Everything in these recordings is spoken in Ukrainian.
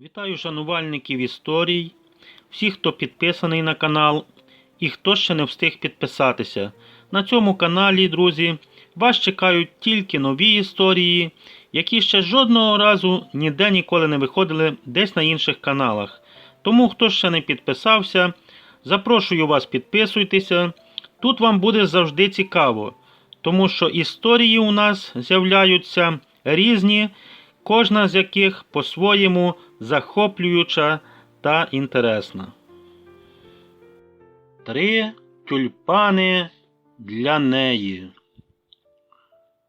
Вітаю шанувальників історій, всіх, хто підписаний на канал і хто ще не встиг підписатися. На цьому каналі, друзі, вас чекають тільки нові історії, які ще жодного разу ніде ніколи не виходили десь на інших каналах. Тому, хто ще не підписався, запрошую вас підписуйтеся. Тут вам буде завжди цікаво, тому що історії у нас з'являються різні, кожна з яких по-своєму захоплююча та інтересна. Три тюльпани для неї.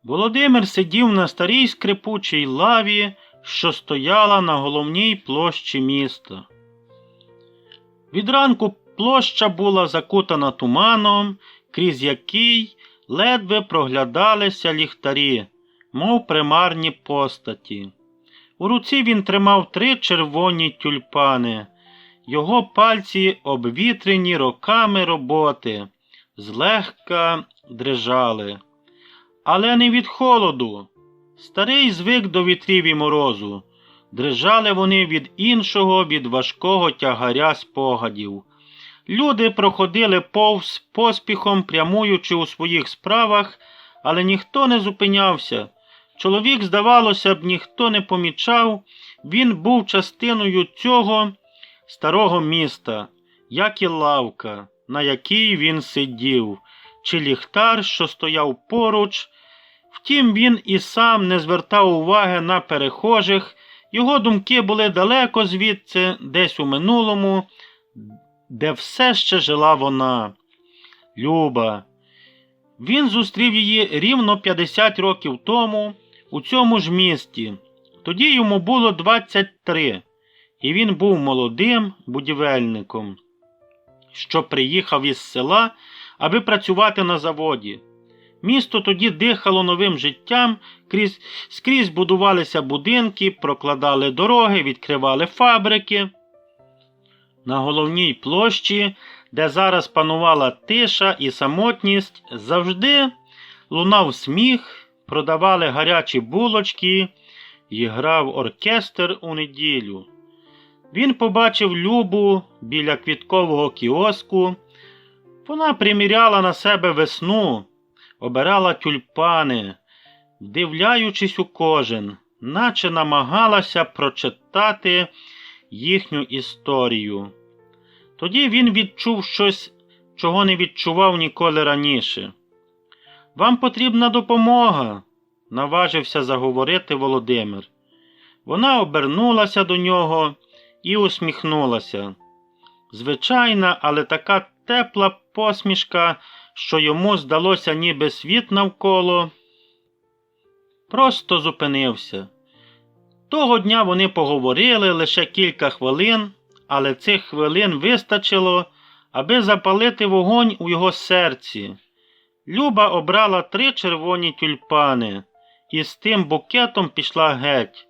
Володимир сидів на старій скрипучій лаві, що стояла на головній площі міста. Від ранку площа була закутана туманом, крізь який ледве проглядалися ліхтарі, мов примарні постаті. У руці він тримав три червоні тюльпани. Його пальці, обвітрені роками роботи, злегка дрижали. Але не від холоду. Старий звик до вітрів і морозу. Дрижали вони від іншого, від важкого тягаря спогадів. Люди проходили повз поспіхом, прямуючи у своїх справах, але ніхто не зупинявся. Чоловік, здавалося б, ніхто не помічав, він був частиною цього старого міста, як і лавка, на якій він сидів, чи ліхтар, що стояв поруч. Втім, він і сам не звертав уваги на перехожих, його думки були далеко звідси, десь у минулому, де все ще жила вона. Люба. Він зустрів її рівно 50 років тому у цьому ж місті. Тоді йому було 23, і він був молодим будівельником, що приїхав із села, аби працювати на заводі. Місто тоді дихало новим життям, крізь, скрізь будувалися будинки, прокладали дороги, відкривали фабрики. На головній площі, де зараз панувала тиша і самотність, завжди лунав сміх, продавали гарячі булочки і грав оркестр у неділю. Він побачив Любу біля квіткового кіоску. Вона приміряла на себе весну, обирала тюльпани, вдивляючись у кожен, наче намагалася прочитати їхню історію. Тоді він відчув щось, чого не відчував ніколи раніше. Вам потрібна допомога, наважився заговорити Володимир. Вона обернулася до нього і усміхнулася. Звичайна, але така тепла посмішка, що йому здалося, ніби світ навколо. Просто зупинився. Того дня вони поговорили лише кілька хвилин, але цих хвилин вистачило, аби запалити вогонь у його серці. Люба обрала три червоні тюльпани і з тим букетом пішла геть,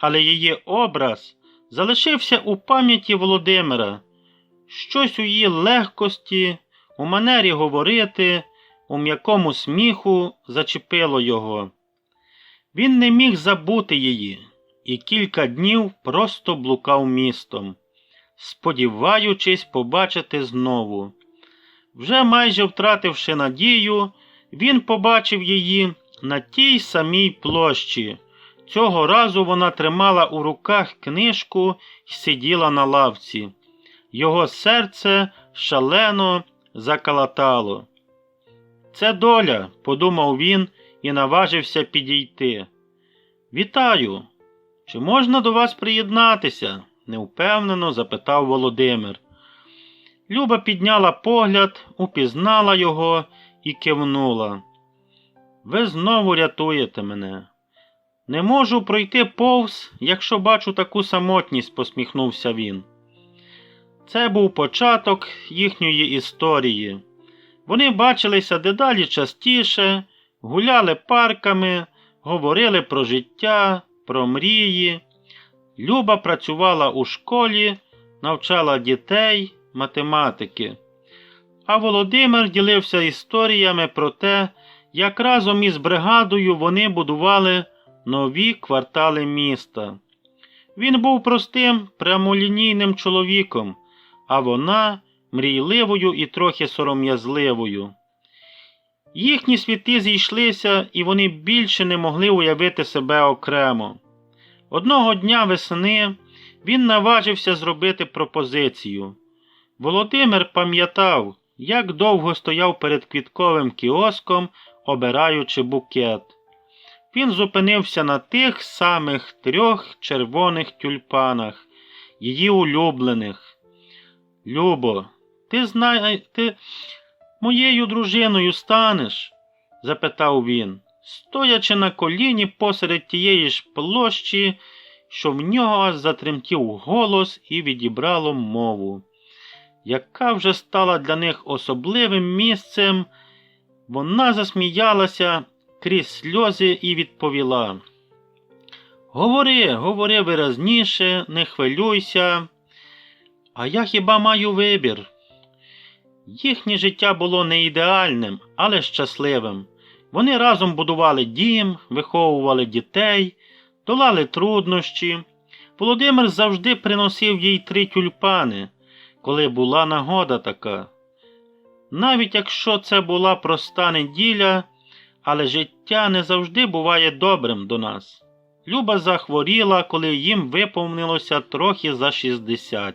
але її образ залишився у пам'яті Володимира. Щось у її легкості, у манері говорити, у м'якому сміху зачепило його. Він не міг забути її і кілька днів просто блукав містом, сподіваючись побачити знову. Вже майже втративши надію, він побачив її на тій самій площі. Цього разу вона тримала у руках книжку і сиділа на лавці. Його серце шалено закалатало. Це доля, подумав він і наважився підійти. Вітаю! Чи можна до вас приєднатися? невпевнено запитав Володимир. Люба підняла погляд, упізнала його і кивнула. Ви знову рятуєте мене. Не можу пройти повз, якщо бачу таку самотність, посміхнувся він. Це був початок їхньої історії. Вони бачилися дедалі частіше, гуляли парками, говорили про життя, про мрії. Люба працювала у школі, навчала дітей математики. А Володимир ділився історіями про те, як разом із бригадою вони будували нові квартали міста. Він був простим, прямолінійним чоловіком, а вона мрійливою і трохи сором'язливою. Їхні світи зійшлися, і вони більше не могли уявити себе окремо. Одного дня весни він наважився зробити пропозицію. Володимир пам'ятав, як довго стояв перед квітковим кіоском, обираючи букет. Він зупинився на тих самих трьох червоних тюльпанах, її улюблених. Любо, ти знай, ти моєю дружиною станеш? запитав він, стоячи на коліні посеред тієї ж площі, що в нього затремтів голос і відібрало мову, яка вже стала для них особливим місцем. Вона засміялася крізь сльози і відповіла. Говори, говори виразніше, не хвилюйся. А я хіба маю вибір? Їхнє життя було не ідеальним, але щасливим. Вони разом будували дім, виховували дітей, долали труднощі. Володимир завжди приносив їй три тюльпани, коли була нагода така. Навіть якщо це була проста неділя, але життя не завжди буває добрим до нас. Люба захворіла, коли їм виповнилося трохи за 60.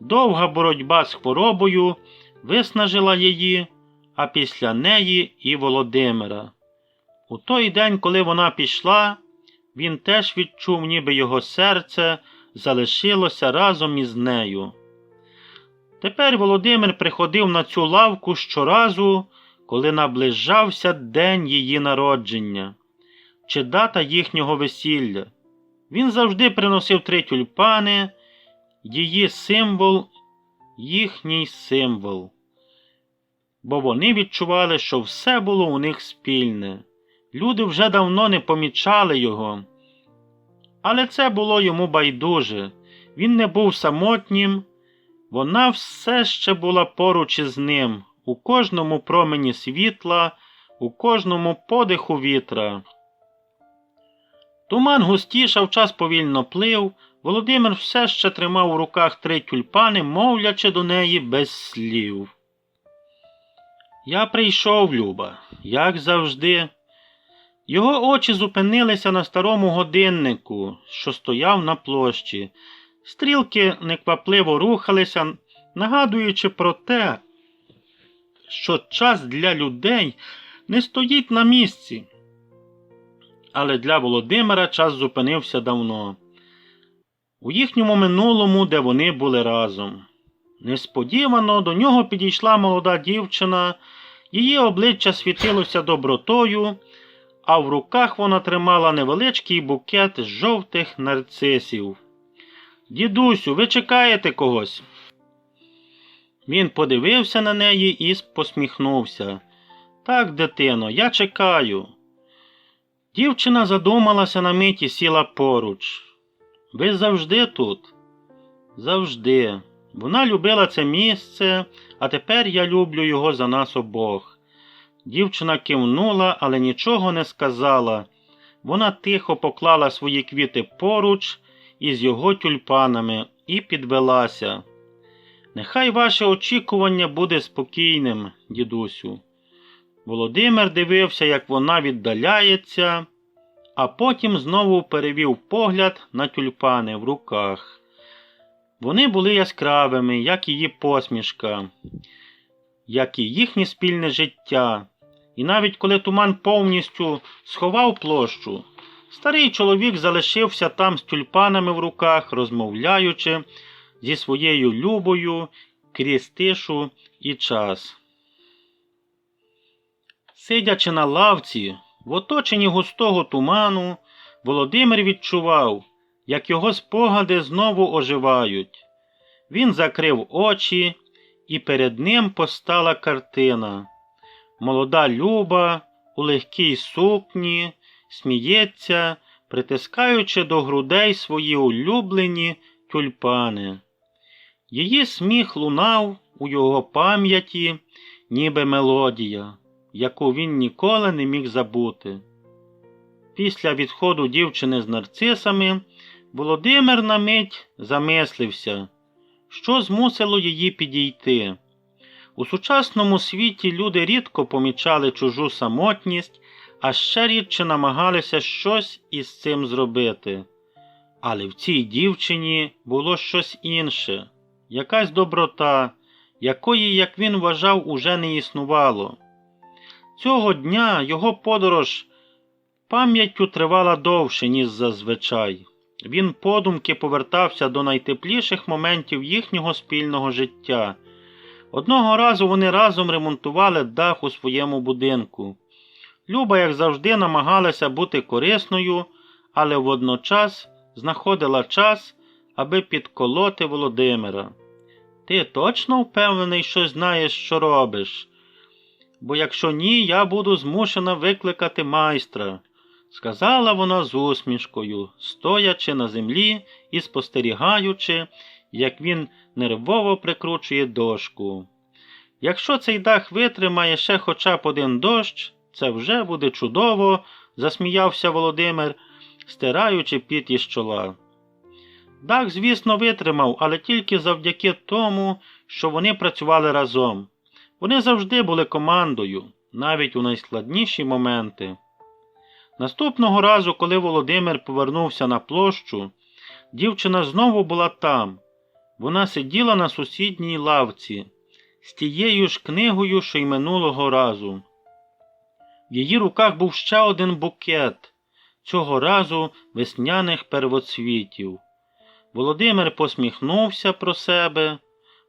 Довга боротьба з хворобою виснажила її, а після неї і Володимира. У той день, коли вона пішла, він теж відчув, ніби його серце залишилося разом із нею. Тепер Володимир приходив на цю лавку щоразу, коли наближався день її народження чи дата їхнього весілля. Він завжди приносив три тюльпани, її символ, їхній символ. Бо вони відчували, що все було у них спільне. Люди вже давно не помічали його. Але це було йому байдуже. Він не був самотнім, вона все ще була поруч із ним, у кожному промені світла, у кожному подиху вітра. Туман густішав, час повільно плив. Володимир все ще тримав у руках три тюльпани, мовлячи до неї без слів. Я прийшов, Люба, як завжди. Його очі зупинилися на старому годиннику, що стояв на площі. Стрілки неквапливо рухалися, нагадуючи про те, що час для людей не стоїть на місці. Але для Володимира час зупинився давно. У їхньому минулому, де вони були разом. Несподівано до нього підійшла молода дівчина, її обличчя світилося добротою, а в руках вона тримала невеличкий букет жовтих нарцисів. Дідусю, ви чекаєте когось? Він подивився на неї і посміхнувся. Так, дитино, я чекаю. Дівчина задумалася на мить і сіла поруч. Ви завжди тут? Завжди. Вона любила це місце, а тепер я люблю його за нас обох. Дівчина кивнула, але нічого не сказала. Вона тихо поклала свої квіти поруч із його тюльпанами і підвелася. Нехай ваше очікування буде спокійним, дідусю. Володимир дивився, як вона віддаляється, а потім знову перевів погляд на тюльпани в руках. Вони були яскравими, як її посмішка, як і їхнє спільне життя. І навіть коли туман повністю сховав площу, старий чоловік залишився там з тюльпанами в руках, розмовляючи зі своєю любою крізь тишу і час. Сидячи на лавці, в оточенні густого туману, Володимир відчував, як його спогади знову оживають. Він закрив очі, і перед ним постала картина. Молода Люба у легкій сукні сміється, притискаючи до грудей свої улюблені тюльпани. Її сміх лунав у його пам'яті, ніби мелодія яку він ніколи не міг забути. Після відходу дівчини з нарцисами Володимир на мить замислився, що змусило її підійти. У сучасному світі люди рідко помічали чужу самотність, а ще рідше намагалися щось із цим зробити. Але в цій дівчині було щось інше, якась доброта, якої, як він вважав, уже не існувало. Цього дня його подорож пам'яттю тривала довше, ніж зазвичай. Він подумки повертався до найтепліших моментів їхнього спільного життя. Одного разу вони разом ремонтували дах у своєму будинку. Люба, як завжди, намагалася бути корисною, але водночас знаходила час, аби підколоти Володимира. Ти точно впевнений, що знаєш, що робиш? Бо якщо ні, я буду змушена викликати майстра, сказала вона з усмішкою, стоячи на землі і спостерігаючи, як він нервово прикручує дошку. Якщо цей дах витримає ще хоча б один дощ, це вже буде чудово, засміявся Володимир, стираючи піт із чола. Дах, звісно, витримав, але тільки завдяки тому, що вони працювали разом. Вони завжди були командою, навіть у найскладніші моменти. Наступного разу, коли Володимир повернувся на площу, дівчина знову була там. Вона сиділа на сусідній лавці з тією ж книгою, що й минулого разу. В її руках був ще один букет, цього разу весняних первоцвітів. Володимир посміхнувся про себе.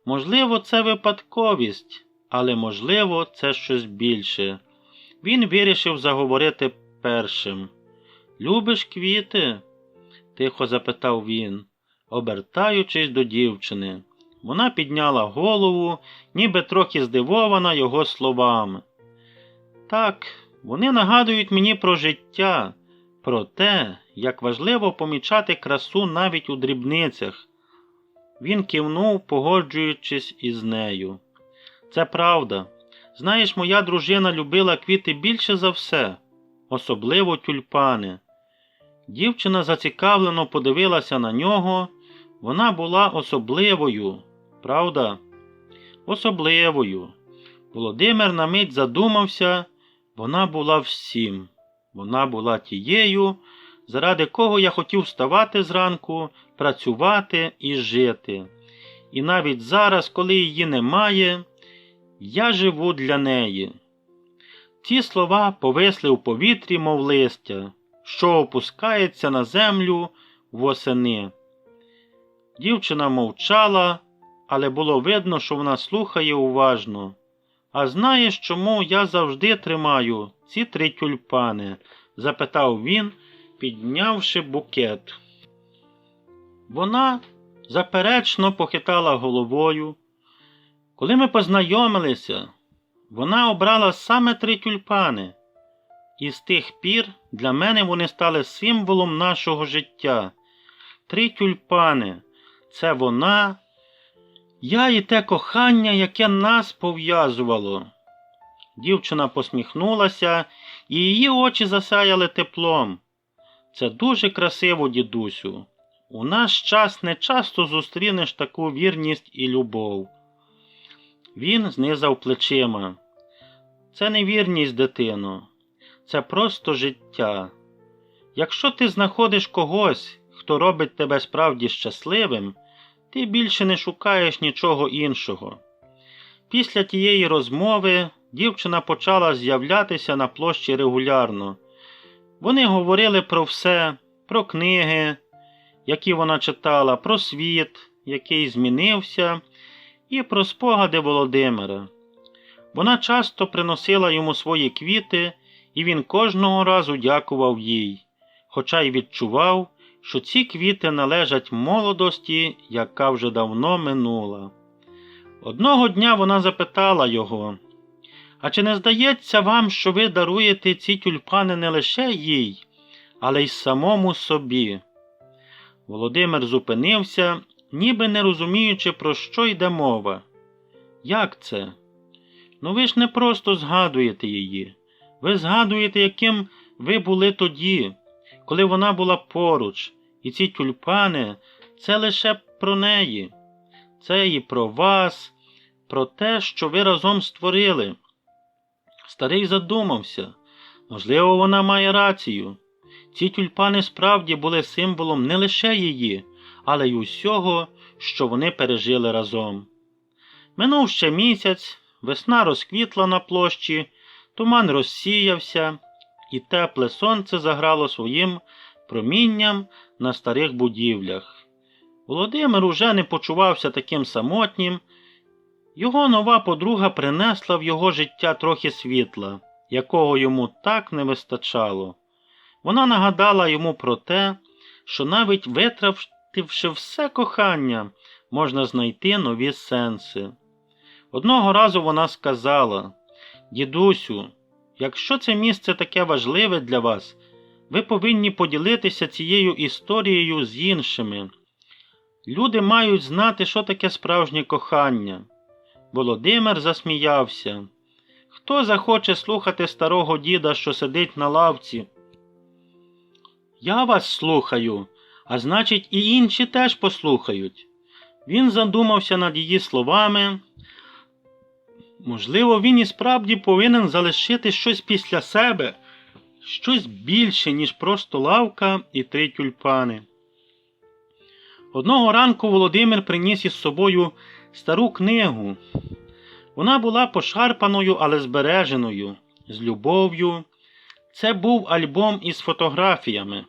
Можливо, це випадковість, але можливо, це щось більше. Він вирішив заговорити першим. Любиш квіти? тихо запитав він, обертаючись до дівчини. Вона підняла голову, ніби трохи здивована його словами. Так, вони нагадують мені про життя, про те, як важливо помічати красу навіть у дрібницях. Він кивнув, погоджуючись із нею. Це правда. Знаєш, моя дружина любила квіти більше за все, особливо тюльпани. Дівчина зацікавлено подивилася на нього. Вона була особливою, правда? Особливою. Володимир на мить задумався, вона була всім. Вона була тією, заради кого я хотів вставати зранку, працювати і жити. І навіть зараз, коли її немає, я живу для неї. Ці слова повисли в повітрі, мов листя, що опускається на землю восени. Дівчина мовчала, але було видно, що вона слухає уважно. А знаєш, чому я завжди тримаю ці три тюльпани? запитав він, піднявши букет. Вона заперечно похитала головою. Коли ми познайомилися, вона обрала саме три тюльпани, і з тих пір для мене вони стали символом нашого життя. Три тюльпани це вона, я і те кохання, яке нас пов'язувало. Дівчина посміхнулася, і її очі засяяли теплом. Це дуже красиво, дідусю. У наш час не часто зустрінеш таку вірність і любов. Він знизав плечима. Це не вірність, дитино, це просто життя. Якщо ти знаходиш когось, хто робить тебе справді щасливим, ти більше не шукаєш нічого іншого. Після тієї розмови дівчина почала з'являтися на площі регулярно. Вони говорили про все, про книги, які вона читала, про світ, який змінився, і про спогади Володимира. Вона часто приносила йому свої квіти, і він кожного разу дякував їй, хоча й відчував, що ці квіти належать молодості, яка вже давно минула. Одного дня вона запитала його, а чи не здається вам, що ви даруєте ці тюльпани не лише їй, але й самому собі? Володимир зупинився, ніби не розуміючи, про що йде мова. Як це? Ну ви ж не просто згадуєте її. Ви згадуєте, яким ви були тоді, коли вона була поруч, І ці тюльпани це лише про неї, це і про вас, про те, що ви разом створили. Старий задумався. Можливо, вона має рацію. Ці тюльпани справді були символом не лише її, але й усього, що вони пережили разом. Минув ще місяць, весна розквітла на площі, туман розсіявся, і тепле сонце заграло своїм промінням на старих будівлях. Володимир уже не почувався таким самотнім. Його нова подруга принесла в його життя трохи світла, якого йому так не вистачало. Вона нагадала йому про те, що навіть витративши все кохання, можна знайти нові сенси. Одного разу вона сказала Дідусю, якщо це місце таке важливе для вас, ви повинні поділитися цією історією з іншими. Люди мають знати, що таке справжнє кохання. Володимир засміявся. Хто захоче слухати старого діда, що сидить на лавці? Я вас слухаю, а значить, і інші теж послухають. Він задумався над її словами. Можливо, він і справді повинен залишити щось після себе, щось більше, ніж просто лавка і три тюльпани. Одного ранку Володимир приніс із собою стару книгу. Вона була пошарпаною, але збереженою, з любов'ю. Це був альбом із фотографіями,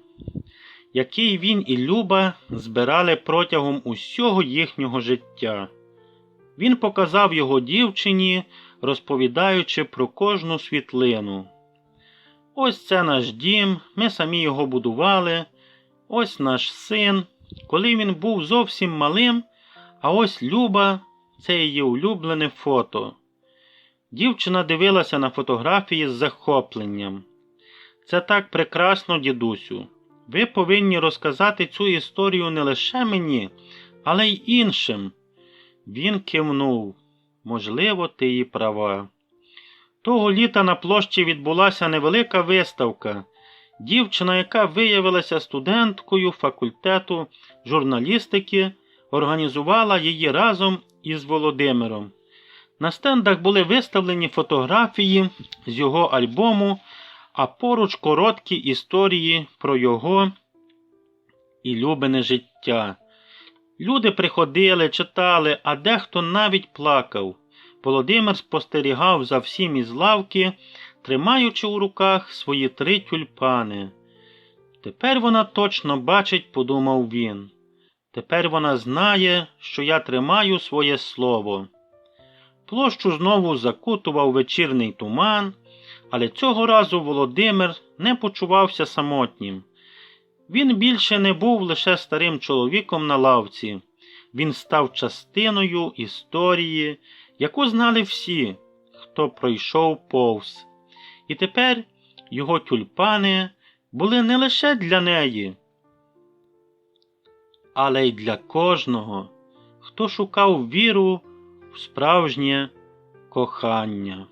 який він і Люба збирали протягом усього їхнього життя. Він показав його дівчині, розповідаючи про кожну світлину. Ось це наш дім, ми самі його будували. Ось наш син, коли він був зовсім малим, а ось Люба це її улюблене фото. Дівчина дивилася на фотографії з захопленням. Це так прекрасно, дідусю. Ви повинні розказати цю історію не лише мені, але й іншим. Він кивнув. Можливо, ти і права. Того літа на площі відбулася невелика виставка. Дівчина, яка виявилася студенткою факультету журналістики, організувала її разом із Володимиром. На стендах були виставлені фотографії з його альбому, а поруч короткі історії про його і любине життя. Люди приходили, читали, а дехто навіть плакав. Володимир спостерігав за всім із лавки, тримаючи у руках свої три тюльпани. Тепер вона точно бачить, подумав він. Тепер вона знає, що я тримаю своє слово. Площу знову закутував вечірний туман, але цього разу Володимир не почувався самотнім. Він більше не був лише старим чоловіком на лавці, він став частиною історії, яку знали всі, хто пройшов повз. І тепер його тюльпани були не лише для неї, але й для кожного, хто шукав віру в справжнє кохання.